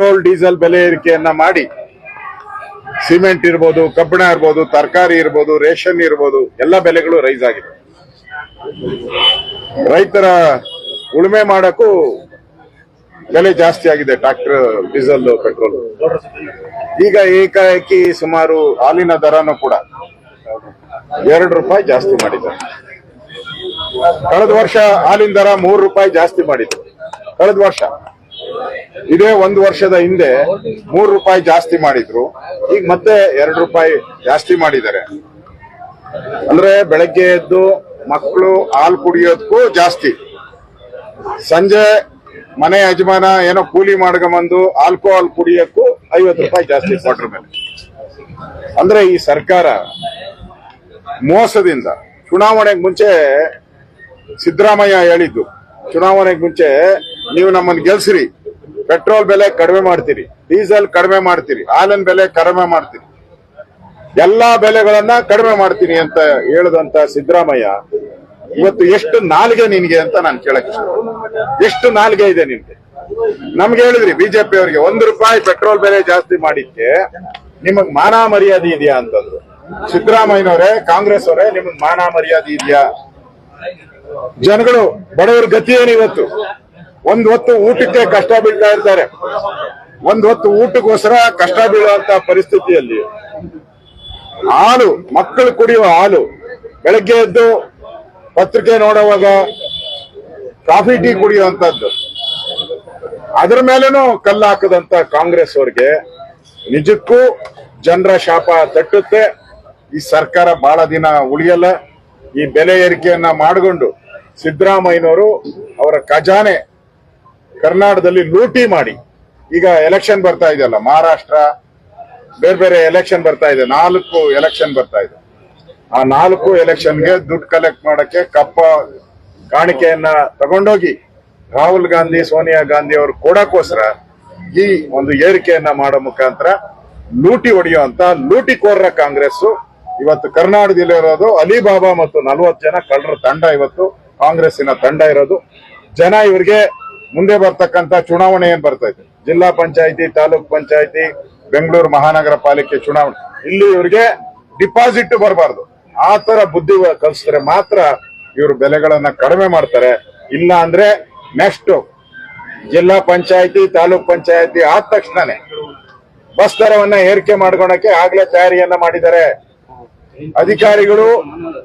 Petrol, diesel ಬೆಲೆ ಏರಿಕೆಯನ್ನ ಮಾಡಿ, cement ಇರ್ಬೋದು, ಕಬ್ಬಿಣ ಇರ್ಬೋದು, ತರಕಾರಿ ಇರ್ಬೋದು, ರೇಷನ್ ಇರ್ಬೋದು, ಎಲ್ಲ ಬೆಲೆಗಳು ರೈಸ್ ಆಗಿದೆ. ರೈತರ ಉಳುಮೆ ಮಾಡಕ್ಕೂ ಬೆಲೆ ಜಾಸ್ತಿ ಆಗಿದೆ ಟ್ರಾಕ್ಟರ್ ಡೀಸೆಲ್, ಪೆಟ್ರೋಲ್. ಈಗ ಏಕಾಏಕಿ ಸುಮಾರು ಹಾಲಿನ ದರನೂ ಕೂಡ ಎರಡು ರೂಪಾಯಿ ಜಾಸ್ತಿ ಮಾಡಿದ್ದಾರೆ. ಕಳೆದ ವರ್ಷ ಹಾಲಿನ ದರ ಮೂರು ರೂಪಾಯಿ ಜಾಸ್ತಿ ಮಾಡಿದ್ರು. ಕಳೆದ ವರ್ಷ. ಇದೇ ಒಂದು ವರ್ಷದ ಹಿಂದೆ ಮೂರು ರೂಪಾಯಿ ಜಾಸ್ತಿ ಮಾಡಿದ್ರು. ಈಗ ಮತ್ತೆ ಎರಡು ರೂಪಾಯಿ ಜಾಸ್ತಿ ಮಾಡಿದ್ದಾರೆ. ಅಂದ್ರೆ ಬೆಳಗ್ಗೆ ಎದ್ದು ಮಕ್ಕಳು ಹಾಲು ಕುಡಿಯೋದಕ್ಕೂ ಜಾಸ್ತಿ. ಸಂಜೆ ಮನೆ ಯಜಮಾನ ಏನೋ ಕೂಲಿ ಮಾಡ್ಕೊಂಬಂದು ಆಲ್ಕೋಹಾಲ್ ಕುಡಿಯೋಕ್ಕೂ ಐವತ್ತು ರೂಪಾಯಿ ಜಾಸ್ತಿ ಕ್ವಾರ್ಟರ್ ಮೇಲೆ. ಅಂದ್ರೆ ಈ ಸರ್ಕಾರ ಮೋಸದಿಂದ ಚುನಾವಣೆಗೆ ಮುಂಚೆ ಸಿದ್ದರಾಮಯ್ಯ ಹೇಳಿದ್ದು, ಚುನಾವಣೆಗೆ ಮುಂಚೆ ನೀವು ನಮ್ಮನ್ನು ಗೆಲ್ಸಿರಿ ಪೆಟ್ರೋಲ್ ಬೆಲೆ ಕಡಿಮೆ ಮಾಡ್ತೀರಿ, ಡೀಸೆಲ್ ಕಡಿಮೆ ಮಾಡ್ತೀರಿ, ಹಾಲಿನ ಬೆಲೆ ಕಡಿಮೆ ಮಾಡ್ತೀರಿ. ಎಲ್ಲಾ ಬೆಲೆಗಳನ್ನ ಕಡಿಮೆ ಮಾಡ್ತೀನಿ ಅಂತ ಹೇಳದಂತ ಸಿದ್ದರಾಮಯ್ಯ, ಇವತ್ತು ಎಷ್ಟು ನಾಲ್ಗೆ ನಿನ್ಗೆ ಅಂತ ನಾನು ಕೇಳಕ್ ಎಷ್ಟು ನಾಲ್ಗೆ ಇದೆ ನಿನ್ಗೆ ನಮ್ಗೆ ಹೇಳಿದ್ರಿ ಬಿಜೆಪಿ ಅವರಿಗೆ ಒಂದು ರೂಪಾಯಿ ಪೆಟ್ರೋಲ್ ಬೆಲೆ ಜಾಸ್ತಿ ಮಾಡಿಕ್ಕೆ ನಿಮಗ್ ಮಾನ ಮರ್ಯಾದೆ ಇದೆಯಾ ಅಂತಂದ್ರು. ಸಿದ್ದರಾಮಯ್ಯನವರೇ, ಕಾಂಗ್ರೆಸ್ ಅವರೇ, ನಿಮಗ್ ಮಾನ ಮರ್ಯಾದೆ ಇದೆಯಾ? ಜನಗಳು, ಬಡವರ ಗತಿ ಏನಿವತ್ತು ಒಂದ್ ಹೊತ್ತು ಊಟಕ್ಕೆ ಕಷ್ಟ ಬೀಳ್ತಾ ಇರ್ತಾರೆ. ಒಂದ್ ಹೊತ್ತು ಊಟಕ್ಕೋಸ್ಕರ ಕಷ್ಟ ಬೀಳುವಂತ ಪರಿಸ್ಥಿತಿಯಲ್ಲಿ. ಹಾಲು, ಮಕ್ಕಳು ಕುಡಿಯುವ ಹಾಲು, ಬೆಳಗ್ಗೆ ಎದ್ದು ಪತ್ರಿಕೆ ನೋಡುವಾಗ ಕಾಫಿ, ಟೀ ಕುಡಿಯುವಂತದ್ದು. ಅದ್ರ ಮೇಲೇನು ಕಲ್ಲು ಹಾಕದಂತ ಕಾಂಗ್ರೆಸ್ ಅವ್ರಿಗೆ. ನಿಜಕ್ಕೂ ಜನರ ಶಾಪ ತಟ್ಟುತ್ತೆ. ಈ ಸರ್ಕಾರ ಬಹಳ ದಿನ ಉಳಿಯಲ್ಲ. ಈ ಬೆಲೆ ಏರಿಕೆಯನ್ನ ಮಾಡಿಕೊಂಡು ಸಿದ್ದರಾಮಯ್ಯನವರು ಅವರ ಖಜಾನೆ ಕರ್ನಾಟಕದಲ್ಲಿ ಲೂಟಿ ಮಾಡಿ. ಈಗ ಎಲೆಕ್ಷನ್ ಬರ್ತಾ ಇದೆಯಲ್ಲ ಮಹಾರಾಷ್ಟ್ರ, ಬೇರೆ ಬೇರೆ ಎಲೆಕ್ಷನ್ ಬರ್ತಾ ಇದೆ, ನಾಲ್ಕು ಎಲೆಕ್ಷನ್ ಬರ್ತಾ ಇದೆ. ಆ ನಾಲ್ಕು ಎಲೆಕ್ಷನ್ಗೆ ದುಡ್ಡು ಕಲೆಕ್ಟ್ ಮಾಡಕ್ಕೆ ಕಪ್ಪ ಕಾಣಿಕೆಯನ್ನ ತಗೊಂಡೋಗಿ ರಾಹುಲ್ ಗಾಂಧಿ, ಸೋನಿಯಾ ಗಾಂಧಿ ಅವರು ಕೊಡಕ್ಕೋಸ್ಕರ ಈ ಒಂದು ಏರಿಕೆಯನ್ನ ಮಾಡೋ ಮುಖಾಂತರ ಲೂಟಿ ಹೊಡೆಯುವಂತ ಲೂಟಿಕೋರರ ಕಾಂಗ್ರೆಸ್ ಇವತ್ತು ಕರ್ನಾಟಕದಲ್ಲಿರೋದು ಅಲಿಬಾಬಾ ಮತ್ತು ನಲವತ್ತು ಜನ ಕಳ್ಳರ ತಂಡ ಇವತ್ತು ಕಾಂಗ್ರೆಸ್ಸಿನ ತಂಡ ಇರೋದು. ಜನ ಇವರಿಗೆ ಮುಂದೆ ಬರ್ತಕ್ಕಂತ ಚುನಾವಣೆ ಏನ್ ಬರ್ತಾ ಇದೆ? ಜಿಲ್ಲಾ ಪಂಚಾಯತಿ, ತಾಲೂಕ್ ಪಂಚಾಯತಿ, ಬೆಂಗಳೂರು ಮಹಾನಗರ ಪಾಲಿಕೆ ಚುನಾವಣೆ. ಇಲ್ಲಿ ಇವರಿಗೆ ಡಿಪಾಸಿಟ್ ಬರಬಾರ್ದು. ಆ ತರ ಬುದ್ಧಿ ಕಲಿಸಿದ್ರೆ ಮಾತ್ರ ಇವರು ಬೆಲೆಗಳನ್ನ ಕಡಿಮೆ ಮಾಡ್ತಾರೆ. ಇಲ್ಲ ಅಂದ್ರೆ ನೆಕ್ಸ್ಟ್ ಜಿಲ್ಲಾ ಪಂಚಾಯತಿ, ತಾಲೂಕ್ ಪಂಚಾಯತಿ ಆದ ತಕ್ಷಣನೇ ಬಸ್ ದರವನ್ನ ಏರಿಕೆ ಮಾಡ್ಕೊಳಕ್ಕೆ ಆಗ್ಲೇ ತಯಾರಿಯನ್ನ ಮಾಡಿದ್ದಾರೆ. ಅಧಿಕಾರಿಗಳು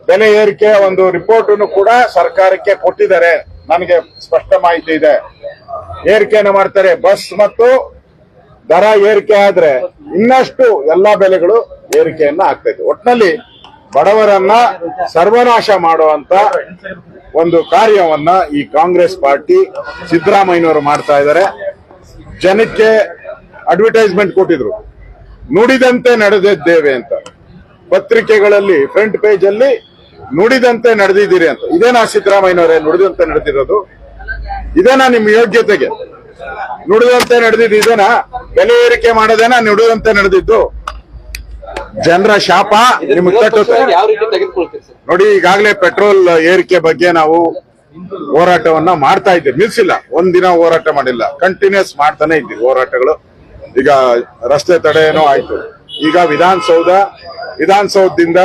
ಬೆಲೆ ಏರಿಕೆ ಒಂದು ರಿಪೋರ್ಟ್ ಕೂಡ ಸರ್ಕಾರಕ್ಕೆ ಕೊಟ್ಟಿದ್ದಾರೆ. ನನಗೆ ಸ್ಪಷ್ಟ ಮಾಹಿತಿ ಇದೆ. ಏರಿಕೆಯನ್ನು ಮಾಡ್ತಾರೆ ಬಸ್ ಮತ್ತು ದರ ಏರಿಕೆ ಆದ್ರೆ ಇನ್ನಷ್ಟು ಎಲ್ಲಾ ಬೆಲೆಗಳು ಏರಿಕೆಯನ್ನ ಆಗ್ತೈತೆ ಒಟ್ನಲ್ಲಿ ಬಡವರನ್ನ ಸರ್ವನಾಶ ಮಾಡುವಂತ ಒಂದು ಕಾರ್ಯವನ್ನ ಈ ಕಾಂಗ್ರೆಸ್ ಪಾರ್ಟಿ ಸಿದ್ದರಾಮಯ್ಯನವರು ಮಾಡ್ತಾ ಇದ್ದಾರೆ. ಜನಕ್ಕೆ ಅಡ್ವರ್ಟೈಸ್ಮೆಂಟ್ ಕೊಟ್ಟಿದ್ರು. ನುಡಿದಂತೆ ನಡೆದಿದ್ದೇವೆ ಅಂತ. ಪತ್ರಿಕೆಗಳಲ್ಲಿ ಫ್ರಂಟ್ ಪೇಜ್ ಅಲ್ಲಿ ನುಡಿದಂತೆ ನಡೆದಿದ್ದೀರಿ ಅಂತ. ಇದೇನಾ ಸಿದ್ದರಾಮಯ್ಯನವರೇ ನುಡಿದಂತೆ ನಡೆದಿರೋದು. ಇದೇನಾ ನಿಮ್ಮ ಯೋಗ್ಯತೆಗೆ. ನುಡಿದಂತೆ ನಡೆದಿದ್ದು ಇದೇನಾ? ಬೆಲೆ ಏರಿಕೆ ಮಾಡೋದೇನಾ? ನುಡಿದಂತೆ ನಡೆದಿದ್ದು. ಜನರ ಶಾಪ ನಿಮಗೆ ತೆಗೆದುಕೊಳ್ತೀರಿ ನೋಡಿ ಈಗಾಗಲೇ ಪೆಟ್ರೋಲ್ ಏರಿಕೆ ಬಗ್ಗೆ ನಾವು ಹೋರಾಟವನ್ನ ಮಾಡ್ತಾ ಇದ್ದೀವಿ. ನಿಲ್ಸಿಲ್ಲ. ಒಂದಿನ ಹೋರಾಟ ಮಾಡಿಲ್ಲ. ಕಂಟಿನ್ಯೂಸ್ ಮಾಡ್ತಾನೆ ಇದ್ದೀವಿ ಹೋರಾಟಗಳು. ಈಗ ರಸ್ತೆ ತಡೆನೂ ಆಯ್ತು. ಈಗ ವಿಧಾನಸೌಧ ವಿಧಾನಸೌಧದಿಂದ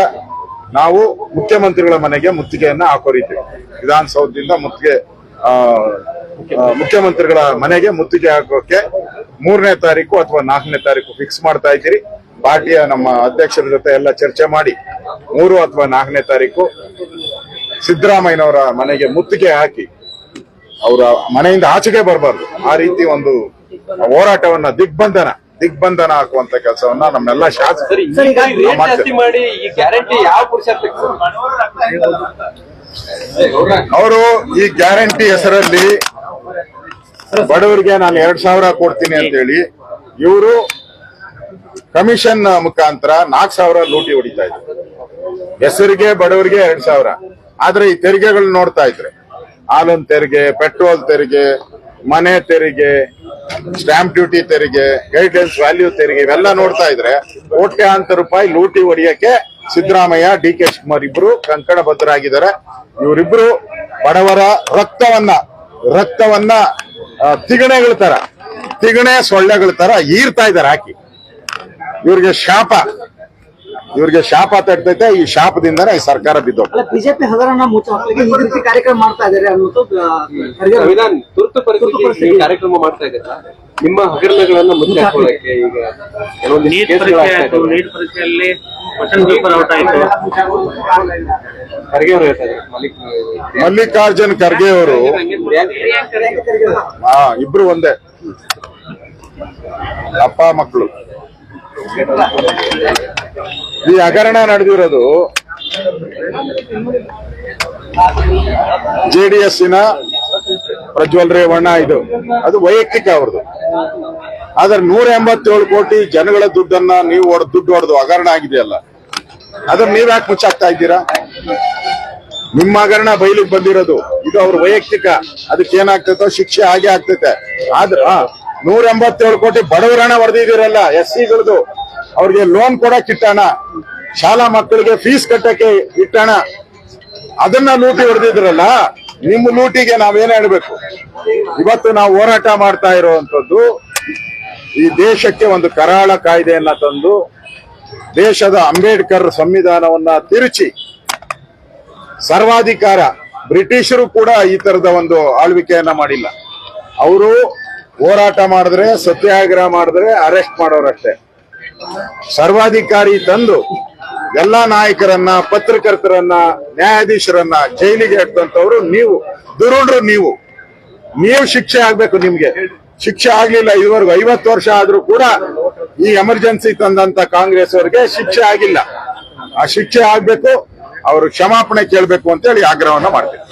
ನಾವು ಮುಖ್ಯಮಂತ್ರಿಗಳ ಮನೆಗೆ ಮುತ್ತಿಗೆಯನ್ನ ಹಾಕೋರಿದ್ದೀವಿ ವಿಧಾನಸೌಧದಿಂದ ಮುತ್ತಿಗೆ ಮುಖ್ಯಮಂತ್ರಿಗಳ ಮನೆಗೆ ಮುತ್ತಿಗೆ ಹಾಕೋಕೆ ಮೂರನೇ ತಾರೀಕು ಅಥವಾ ನಾಲ್ಕನೇ ತಾರೀಕು ಫಿಕ್ಸ್ ಮಾಡ್ತಾ ಇದ್ದೀರಿ. ಪಾರ್ಟಿಯ ನಮ್ಮ ಅಧ್ಯಕ್ಷರ ಜೊತೆ ಎಲ್ಲ ಚರ್ಚೆ ಮಾಡಿ ಮೂರು ಅಥವಾ ನಾಲ್ಕನೇ ತಾರೀಕು ಸಿದ್ದರಾಮಯ್ಯನವರ ಮನೆಗೆ ಮುತ್ತಿಗೆ ಹಾಕಿ ಅವರ ಮನೆಯಿಂದ ಆಚೆಗೆ ಬರಬಾರ್ದು. ಆ ರೀತಿ ಒಂದು ಹೋರಾಟವನ್ನ ದಿಗ್ಬಂಧನ ದಿಗ್ಬಂಧನ ಹಾಕುವಂತ ಕೆಲಸವನ್ನ ನಮ್ಮೆಲ್ಲ ಶಾಸಕರು ಮಾಡಿ ಈ ಗ್ಯಾರಂಟಿ ಯಾವ ಅವರು ಈ ಗ್ಯಾರಂಟಿ ಹೆಸರಲ್ಲಿ ಬಡವರಿಗೆ ನಾನು ಎರಡ್ ಸಾವಿರ ಕೊಡ್ತೀನಿ ಅಂತ ಹೇಳಿ ಇವರು ಕಮಿಷನ್ ಮುಖಾಂತರ ನಾಲ್ಕು ಸಾವಿರ ಲೂಟಿ ಹೊಡಿತಾ ಇದ್ರು. ಹೆಸರಿಗೆ ಬಡವರಿಗೆ ಎರಡ್ ಸಾವಿರ. ಆದ್ರೆ ಈ ತೆರಿಗೆಗಳು ನೋಡ್ತಾ ಇದ್ರೆ. ಹಾಲನ್ ತೆರಿಗೆ ಪೆಟ್ರೋಲ್ ತೆರಿಗೆ ಮನೆ ತೆರಿಗೆ ಸ್ಟಾಂಪ್ ಡ್ಯೂಟಿ ತೆರಿಗೆ ಗೈಡ್ಲೈನ್ಸ್ ವ್ಯಾಲ್ಯೂ ತೆರಿಗೆ ಇವೆಲ್ಲ ನೋಡ್ತಾ ಇದ್ರೆ ಕೋಟ್ಯಾಂತರ ರೂಪಾಯಿ ಲೂಟಿ ಹೊಡಿಯಕ್ಕೆ ಸಿದ್ದರಾಮಯ್ಯ ಡಿ ಕೆ ಶಿವಕುಮಾರ್ ಇಬ್ರು ಕಂಕಣಬದ್ಧರಾಗಿದ್ದಾರೆ. ಇವರಿಬ್ರು ಬಡವರ ರಕ್ತವನ್ನ ರಕ್ತವನ್ನ ತಿಗಣೆಗಳ ತರ, ತಿಗಣೆ ಸೊಳ್ಳೆಗಳ ತರ ಈರ್ತಾ ಇದಾರೆ ಹಾಕಿ. ಇವ್ರಿಗೆ ಶಾಪ ಇವ್ರಿಗೆ ಶಾಪ ತಡ್ತೈತೆ ಈ ಶಾಪದಿಂದನೇ ಈ ಸರ್ಕಾರ ಬಿದ್ದೋಗ್ತದೆ. ಅಲ್ಲ ಬಿಜೆಪಿ ಹಗರಣ ಮುಚ್ಚ ಈ ರೀತಿ ಕಾರ್ಯಕ್ರಮ ಮಾಡ್ತಾ ಇದ್ದಾರೆ ಅನ್ನೋದು ಆ, ಸಂವಿಧಾನ ತುರ್ತು ಪರಿಸ್ಥಿತಿ. ಕಾರ್ಯಕ್ರಮ ಮಾಡ್ತಾ ಇದ್ದಾರೆ ನಿಮ್ಮ ಹಗರಣಗಳನ್ನ ಮುಂದೆ ಹಾಕೊಳ್ಳಕ್ಕೆ ಈಗ ಕೆಲವೊಂದು ನೀಟ್ ಕೇಸ್ಗಳು ಪರೀಕ್ಷೆ ಆಗ್ತಾ ಆಯ್ತು ಇದೆ. ನೀಟ್ ಪರೀಕ್ಷೆಯಲ್ಲಿ ಕ್ವಶನ್ ಪೇಪರ್ ಔಟ್ ಆಯ್ತು. ಖರ್ಗೆ ಅವರು ಹೇಳ್ತಾ ಇದ್ದಾರೆ ಮಲ್ಲಿಕ್ ಮಲ್ಲಿಕಾರ್ಜುನ್ ಖರ್ಗೆ ಅವರು ಹಾ ಇಬ್ರು ಒಂದೇ. ಅಪ್ಪ ಮಕ್ಕಳು ಈ ಹಗರಣ ನಡೆದಿರೋದು ಜೆಡಿಎಸ್ಸಿನ ಪ್ರಜ್ವಲ್ ರೇವಣ್ಣ ಇದು. ಅದು ವೈಯಕ್ತಿಕ ಅವ್ರದ್ದು. ಆದ್ರೆ ನೂರ ಎಂಬತ್ತೇಳು ಕೋಟಿ ಜನಗಳ ದುಡ್ಡನ್ನ ನೀವು ಹೊಡೆದು ದುಡ್ಡು ಹೊಡೆದು ಹಗರಣ ಆಗಿದೆಯಲ್ಲ. ಅದನ್ನ ನೀವ್ ಯಾಕೆ ಮುಚ್ಚಾಕ್ತಾ ಇದ್ದೀರಾ? ನಿಮ್ಮ ಹಗರಣ ಬಯಲಿಗೆ ಬಂದಿರೋದು. ಇದು ಅವ್ರ ವೈಯಕ್ತಿಕ. ಅದಕ್ಕೆ ಏನಾಗ್ತೈತೋ ಶಿಕ್ಷೆ ಹಾಗೆ ಆಗ್ತೈತೆ. ಆದ್ರ ನೂರ ಎಂಬತ್ತೇಳು ಕೋಟಿ ಬಡವರಣ ಹೊಡೆದಿದ್ದೀರಲ್ಲ, ಎಸ್ ಸಿಗಳದು. ಅವ್ರಿಗೆ ಲೋನ್ ಕೊಡಕ್ ಇಟ್ಟಣ. ಶಾಲಾ ಮಕ್ಕಳಿಗೆ ಫೀಸ್ ಕಟ್ಟಕ್ಕೆ ಇಟ್ಟಣ. ಅದನ್ನ ಲೂಟಿ ಹೊಡೆದಿದ್ರಲ್ಲ, ನಿಮ್ಮ ಲೂಟಿಗೆ ನಾವೇನ್ ಹೇಳ್ಬೇಕು? ಇವತ್ತು ನಾವು ಹೋರಾಟ ಮಾಡ್ತಾ ಇರುವಂತದ್ದು ಈ ದೇಶಕ್ಕೆ ಒಂದು ಕರಾಳ ಕಾಯ್ದೆಯನ್ನ ತಂದು, ದೇಶದ ಅಂಬೇಡ್ಕರ್ ಸಂವಿಧಾನವನ್ನ ತಿರುಚಿ, ಸರ್ವಾಧಿಕಾರ, ಬ್ರಿಟಿಷರು ಕೂಡ ಈ ತರದ ಒಂದು ಆಳ್ವಿಕೆಯನ್ನ ಮಾಡಿಲ್ಲ. ಅವರು ಹೋರಾಟ ಮಾಡಿದ್ರೆ, ಸತ್ಯಾಗ್ರಹ ಮಾಡಿದ್ರೆ ಅರೆಸ್ಟ್ ಮಾಡೋರಷ್ಟೇ. ಸರ್ವಾಧಿಕಾರಿ ತಂದು ಎಲ್ಲಾ ನಾಯಕರನ್ನ, ಪತ್ರಕರ್ತರನ್ನ, ನ್ಯಾಯಾಧೀಶರನ್ನ ಜೈಲಿಗೆ ಹಾಕ್ತಂತವ್ರು ನೀವು. ದುರುಡ್ರು ನೀವು. ನೀವು ಶಿಕ್ಷೆ ಆಗ್ಬೇಕು ನಿಮ್ಗೆ. ಶಿಕ್ಷೆ ಆಗ್ಲಿಲ್ಲ ಇದುವರೆಗೂ ಐವತ್ತು ವರ್ಷ ಆದ್ರೂ ಕೂಡ ಈ ಎಮರ್ಜೆನ್ಸಿ ತಂದಂತ ಕಾಂಗ್ರೆಸ್ ಅವರಿಗೆ ಶಿಕ್ಷೆ ಆಗಿಲ್ಲ. ಆ ಶಿಕ್ಷೆ ಆಗ್ಬೇಕು, ಅವರು ಕ್ಷಮಾಪಣೆ ಕೇಳಬೇಕು ಅಂತೇಳಿ ಆಗ್ರಹವನ್ನ ಮಾಡ್ತೀನಿ